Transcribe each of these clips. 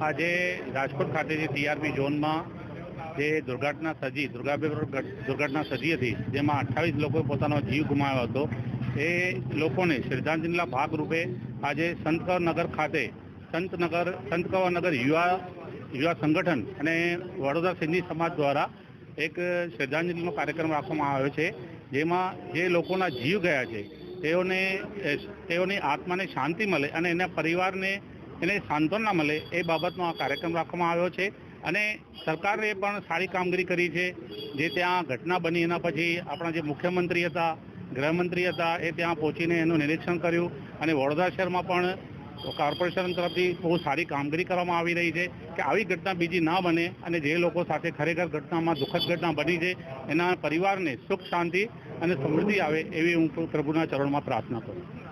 આજે રાજકોટ ખાતે જે ટીઆરપી ઝોનમાં જે દુર્ઘટના સજી દુર્ઘા દુર્ઘટના સજી હતી, જેમાં અઠ્ઠાવીસ લોકોએ પોતાનો જીવ ગુમાવ્યો હતો, એ લોકોને શ્રદ્ધાંજલિના ભાગરૂપે આજે સંતકવનગર ખાતે, સંતનગર સંતકવનગર યુવા યુવા સંગઠન અને વડોદરા સિંધી સમાજ દ્વારા એક શ્રદ્ધાંજલિનો કાર્યક્રમ રાખવામાં આવ્યો છે, જેમાં જે લોકોના જીવ ગયા છે, તેઓને, તેઓની આત્માને શાંતિ મળે અને એના પરિવારને એને સાંત્વના મળે એ બાબતનો આ કાર્યક્રમ રાખવામાં આવ્યો છે. અને સરકારે પણ સારી કામગીરી કરી છે. જે ત્યાં ઘટના બની એના પછી આપણા જે મુખ્યમંત્રી હતા, ગૃહમંત્રી હતા, એ ત્યાં પહોંચીને એનું નિરીક્ષણ કર્યું. અને વડોદરા શહેરમાં પણ કોર્પોરેશન તરફથી બહુ સારી કામગીરી કરવામાં આવી રહી છે કે આવી ઘટના બીજી ના બને અને જે લોકો સાથે ખરેખર ઘટનામાં દુઃખદ ઘટના બની છે, એના પરિવારને સુખ, શાંતિ અને સમૃદ્ધિ આવે એવી હું પ્રભુના ચરણમાં પ્રાર્થના કરું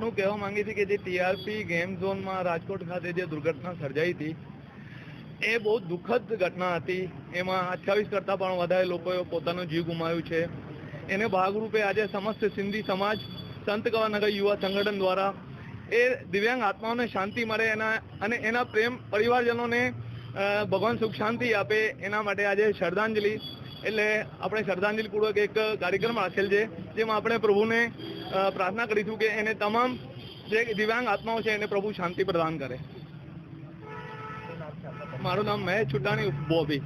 હું કહેવા માંગી હતી કે જે ટીઆરપી ગેમ ઝોનમાં રાજકોટ ખાતે જે દુર્ઘટના સર્જાઈ હતી, એ બહુ દુઃખદ ઘટના હતી. એમાં અઠ્યાવીસ કરતાં પણ વધારે લોકોએ પોતાનો જીવ ગુમાવ્યું છે. એને ભાગરૂપે આજે સમસ્ત સિંધી સમાજ, સંત કવાનગર યુવા સંગઠન દ્વારા એ દિવ્યાંગ આત્માઓને શાંતિ મળે એના અને એના પ્રેમ પરિવારજનોને ભગવાન સુખ શાંતિ આપે એના માટે આજે શ્રદ્ધાંજલિ એટલે આપણે શ્રદ્ધાંજલિપૂર્વક એક કાર્યક્રમ રાખેલ છે, જેમાં આપણે પ્રભુને પ્રાર્થના કરીશું કે એને તમામ જે દિવ્યાંગ આત્માઓ છે એને પ્રભુ શાંતિ પ્રદાન કરે. મારું નામ મહેશ છુટાણી, બોબી.